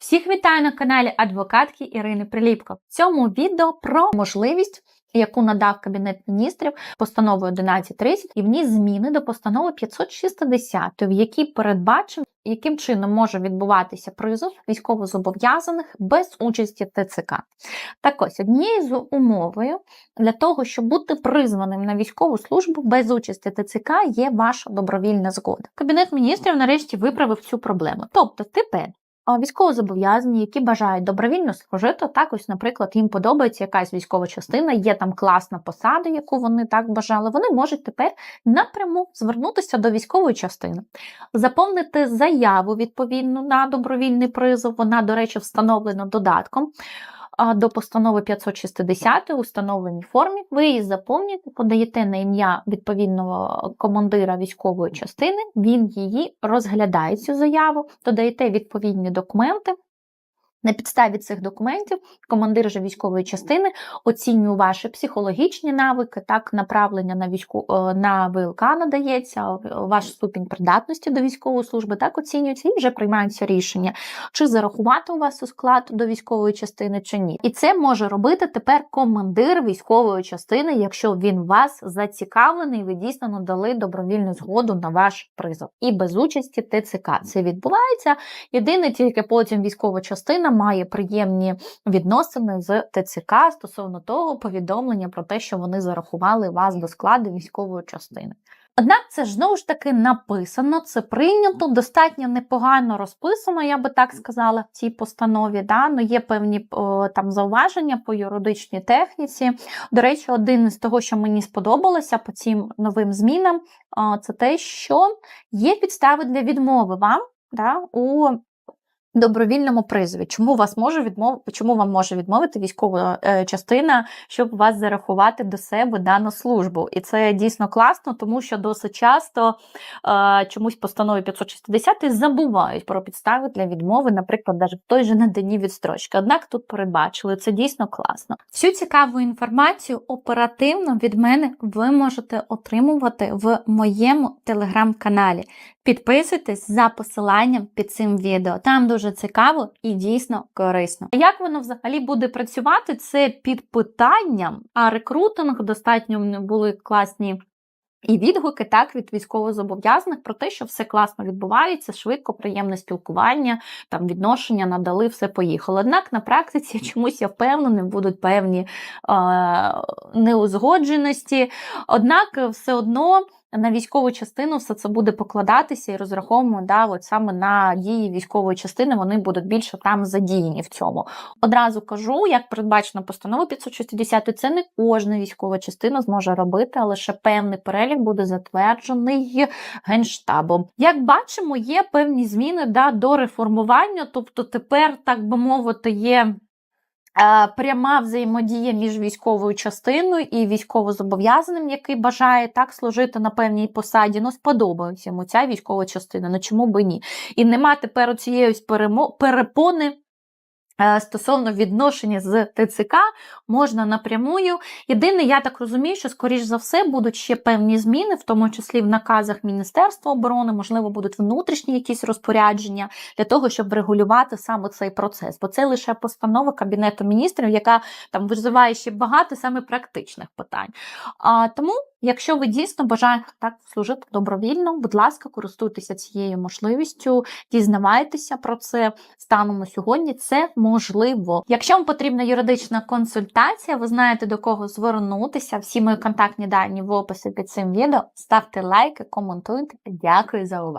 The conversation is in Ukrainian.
Всіх вітаю на каналі адвокатки Ірини Приліпко. В цьому відео про можливість, яку надав Кабінет міністрів постановою 1130, і вніс зміни до постанови 560, в якій передбачив, яким чином може відбуватися призов військовозобов'язаних без участі ТЦК. Так ось однією з умовою для того, щоб бути призваним на військову службу без участі ТЦК, є ваша добровільна згода. Кабінет міністрів нарешті виправив цю проблему. Тобто, тепер військовозобов'язані, які бажають добровільно служити, так ось, наприклад, їм подобається якась військова частина, є там класна посада, яку вони так бажали. Вони можуть тепер напряму звернутися до військової частини, заповнити заяву відповідну на добровільний призов. Вона, до речі, встановлена додатком. До постанови 560 у встановленій формі ви її заповнюєте, подаєте на ім'я відповідного командира військової частини, він її розглядає цю заяву, додаєте відповідні документи. На підставі цих документів командир же військової частини оцінює ваші психологічні навики, так направлення на війську е, на ВЛК надається, ваш ступінь придатності до військової служби, так оцінюється і вже приймаються рішення, чи зарахувати у вас у склад до військової частини, чи ні. І це може робити тепер командир військової частини, якщо він вас зацікавлений, ви дійсно надали добровільну згоду на ваш призов. І без участі ТЦК це відбувається. Єдине, тільки потім військова частина має приємні відносини з ТЦК стосовно того повідомлення про те, що вони зарахували вас до складу військової частини. Однак це ж знову ж таки написано, це прийнято, достатньо непогано розписано, я би так сказала, в цій постанові. Да? Ну, є певні о, там зауваження по юридичній техніці. До речі, один із того, що мені сподобалося по цим новим змінам, о, це те, що є підстави для відмови вам да, у добровільному призові. Чому вас може відмов... Чому вам може відмовити військова е, частина, щоб вас зарахувати до себе дану службу? І це дійсно класно, тому що досить часто е, чомусь постанови 560 забувають про підстави для відмови, наприклад, навіть в той же наданні відстрочки. Однак тут передбачили це дійсно класно. Всю цікаву інформацію оперативно від мене ви можете отримувати в моєму телеграм-каналі. Підписуйтесь за посиланням під цим відео. Там дуже цікаво і дійсно корисно. А Як воно взагалі буде працювати? Це під питанням, а рекрутинг достатньо були класні. І відгуки так від військовозобов'язаних про те, що все класно відбувається, швидко, приємне спілкування, там відношення надали, все поїхало. Однак на практиці чомусь я впевнена, будуть певні е- неузгодженості. Однак, все одно на військову частину все це буде покладатися і розраховуємо да, от саме на дії військової частини, вони будуть більше там задіяні в цьому. Одразу кажу, як передбачено постановою 560, це не кожна військова частина зможе робити, а лише певний перелік буде затверджений генштабом. Як бачимо, є певні зміни да, до реформування, тобто тепер, так би мовити, є. Пряма взаємодія між військовою частиною і військовозобов'язаним, який бажає так служити на певній посаді. Ну, сподобалася йому ця військова частина. Ну чому би ні? І нема тепер цієї перепони. Стосовно відношення з ТЦК можна напрямую. Єдине, я так розумію, що, скоріш за все, будуть ще певні зміни, в тому числі в наказах Міністерства оборони, можливо, будуть внутрішні якісь розпорядження для того, щоб врегулювати саме цей процес. Бо це лише постанова Кабінету міністрів, яка там визиває ще багато саме практичних питань. А, Тому. Якщо ви дійсно бажаєте так служити добровільно, будь ласка, користуйтеся цією можливістю, дізнавайтеся про це станом на сьогодні. Це можливо. Якщо вам потрібна юридична консультація, ви знаєте до кого звернутися. Всі мої контактні дані в описі під цим відео. Ставте лайки, коментуйте. Дякую за увагу.